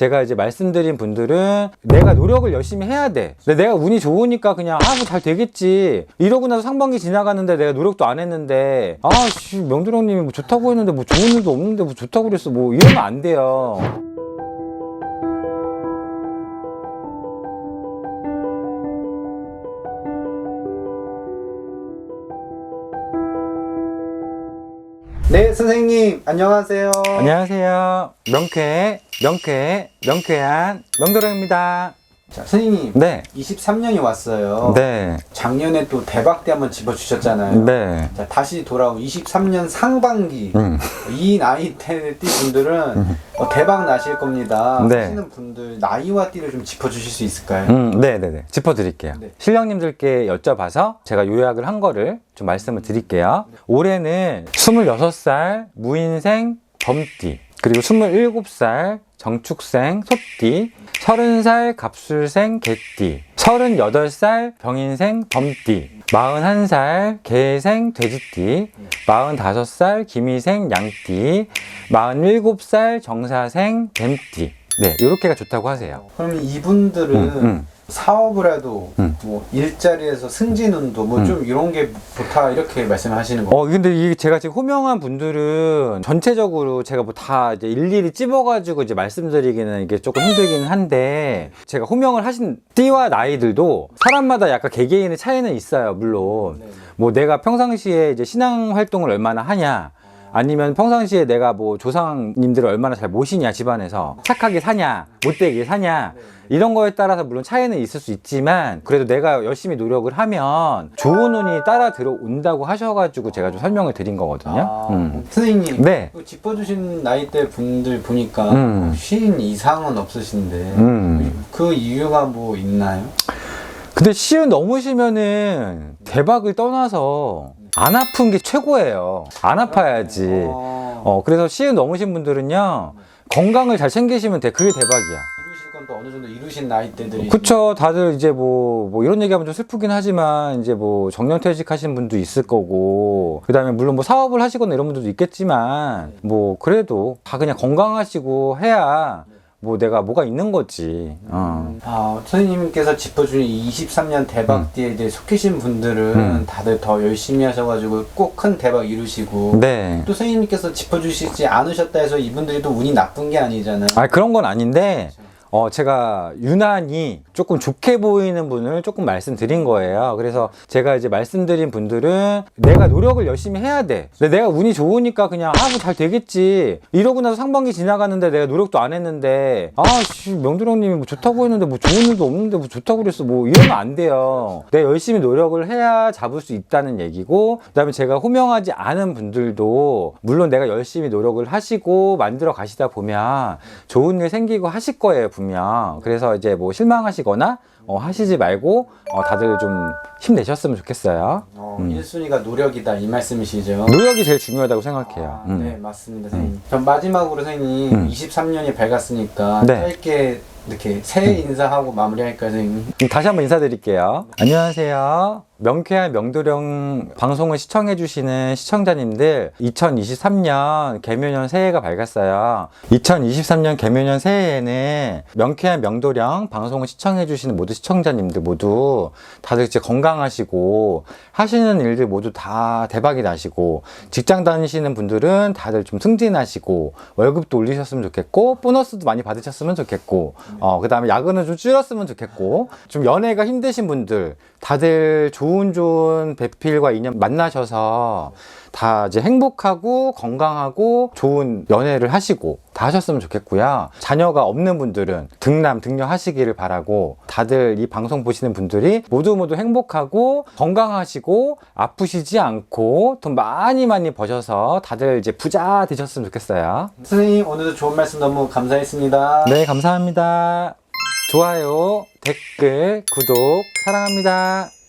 제가 이제 말씀드린 분들은 내가 노력을 열심히 해야 돼. 내가 운이 좋으니까 그냥 아, 뭐 잘 되겠지. 이러고 나서 상반기 지나가는데 내가 노력도 안 했는데 아, 씨, 명도령님이 뭐 좋다고 했는데 뭐 좋은 일도 없는데 뭐 좋다고 그랬어. 뭐 이러면 안 돼요. 네, 선생님, 안녕하세요. 안녕하세요. 명쾌, 명쾌, 명쾌한 명도령입니다. 자, 선생님, 네. 23년이 왔어요. 네. 작년에 또 대박대 한번 짚어주셨잖아요. 네. 자, 다시 돌아온 23년 상반기. 음. 이 나이 대 띠 분들은 어, 대박 나실 겁니다. 네. 하시는 분들 나이와 띠를 좀 짚어주실 수 있을까요? 음, 네네네. 짚어드릴게요. 네. 신령님들께 여쭤봐서 제가 요약을 한 거를 좀 말씀을 드릴게요. 올해는 26살 무인생 범띠, 그리고 27살 정축생 소띠, 30살 갑술생 개띠, 38살 병인생 범띠, 41살 개생 돼지띠, 45살 김희생 양띠, 47살 정사생 뱀띠. 네, 요렇게가 좋다고 하세요. 그럼 이분들은 음, 음. 사업을 해도 음. 뭐 일자리에서 승진 운도 뭐 좀 이런 게 좋다 이렇게 말씀하시는 거예요. 어, 근데 이 제가 지금 호명한 분들은 전체적으로 제가 뭐 다 이제 일일이 찝어가지고 이제 말씀드리기는 이게 조금 힘들긴 한데 제가 호명을 하신 띠와 나이들도 사람마다 약간 개개인의 차이는 있어요, 물론. 네, 네. 뭐 내가 평상시에 이제 신앙 활동을 얼마나 하냐. 아니면 평상시에 내가 뭐 조상님들을 얼마나 잘 모시냐 집안에서 착하게 사냐 못되게 사냐 이런 거에 따라서 물론 차이는 있을 수 있지만 그래도 내가 열심히 노력을 하면 좋은 운이 따라 들어온다고 하셔가지고 제가 좀 설명을 드린 거거든요. 아, 음. 선생님, 네. 그 짚어주신 나이대 분들 보니까 음. 쉰 이상은 없으신데 음. 그 이유가 뭐 있나요? 근데 시은 넘으시면은 대박을 떠나서 안 아픈 게 최고예요. 안 아파야지. 어, 어, 그래서 시은 넘으신 분들은요 건강을 잘 챙기시면 돼. 그게 대박이야. 이루실 건 또 어느 정도 이루신 나이대들이 그쵸. 다들 이제 뭐, 뭐 이런 얘기하면 좀 슬프긴 하지만 이제 뭐 정년퇴직하신 분도 있을 거고 그 다음에 물론 뭐 사업을 하시거나 이런 분들도 있겠지만 뭐 그래도 다 그냥 건강하시고 해야 뭐 내가 뭐가 있는 거지. 어. 아, 선생님께서 짚어주신 23년 대박띠에 이제 속해신 분들은 음. 다들 더 열심히 하셔가지고 꼭 큰 대박 이루시고 네. 또 선생님께서 짚어주시지 않으셨다 해서 이분들이 또 운이 나쁜 게 아니잖아요. 아 그런 건 아닌데 어 제가 유난히 조금 좋게 보이는 분을 조금 말씀드린 거예요. 그래서 제가 이제 말씀드린 분들은 내가 노력을 열심히 해야 돼. 내가 운이 좋으니까 그냥 아 뭐 잘 되겠지. 이러고 나서 상반기 지나가는데 내가 노력도 안 했는데 아 씨 명두령님이 뭐 좋다고 했는데 뭐 좋은 일도 없는데 뭐 좋다고 그랬어. 뭐 이러면 안 돼요. 내가 열심히 노력을 해야 잡을 수 있다는 얘기고 그다음에 제가 호명하지 않은 분들도 물론 내가 열심히 노력을 하시고 만들어 가시다 보면 좋은 일 생기고 하실 거예요 분명 그래서 이제 뭐 실망하시 거나 어, 하시지 말고 어, 다들 좀 힘내셨으면 좋겠어요 어, 음. 1순위가 노력이다 이 말씀이시죠? 노력이 제일 중요하다고 생각해요 아, 음. 네, 맞습니다, 선생님. 전 마지막으로 선생님 음. 23년이 밝았으니까 네. 짧게 이렇게 새해 인사하고 마무리할까요, 선생님? 그럼 다시 한번 인사드릴게요. 안녕하세요. 명쾌한 명도령 방송을 시청해 주시는 시청자님들, 2023년 개묘년 새해가 밝았어요. 2023년 개묘년 새해에는 명쾌한 명도령 방송을 시청해 주시는 모두 시청자님들 모두 다들 이제 건강하시고 하시는 일들 모두 다 대박이 나시고 직장 다니시는 분들은 다들 좀 승진하시고 월급도 올리셨으면 좋겠고 보너스도 많이 받으셨으면 좋겠고 어, 그 다음에 야근은 좀 줄였으면 좋겠고 좀 연애가 힘드신 분들 다들 좋은 좋은 배필과 인연 만나셔서 다 이제 행복하고 건강하고 좋은 연애를 하시고 다 하셨으면 좋겠고요. 자녀가 없는 분들은 등남 등녀 하시기를 바라고 다들 이 방송 보시는 분들이 모두 모두 행복하고 건강하시고 아프시지 않고 돈 많이 많이 버셔서 다들 이제 부자 되셨으면 좋겠어요. 선생님 오늘도 좋은 말씀 너무 감사했습니다. 네, 감사합니다. 좋아요, 댓글, 구독 사랑합니다.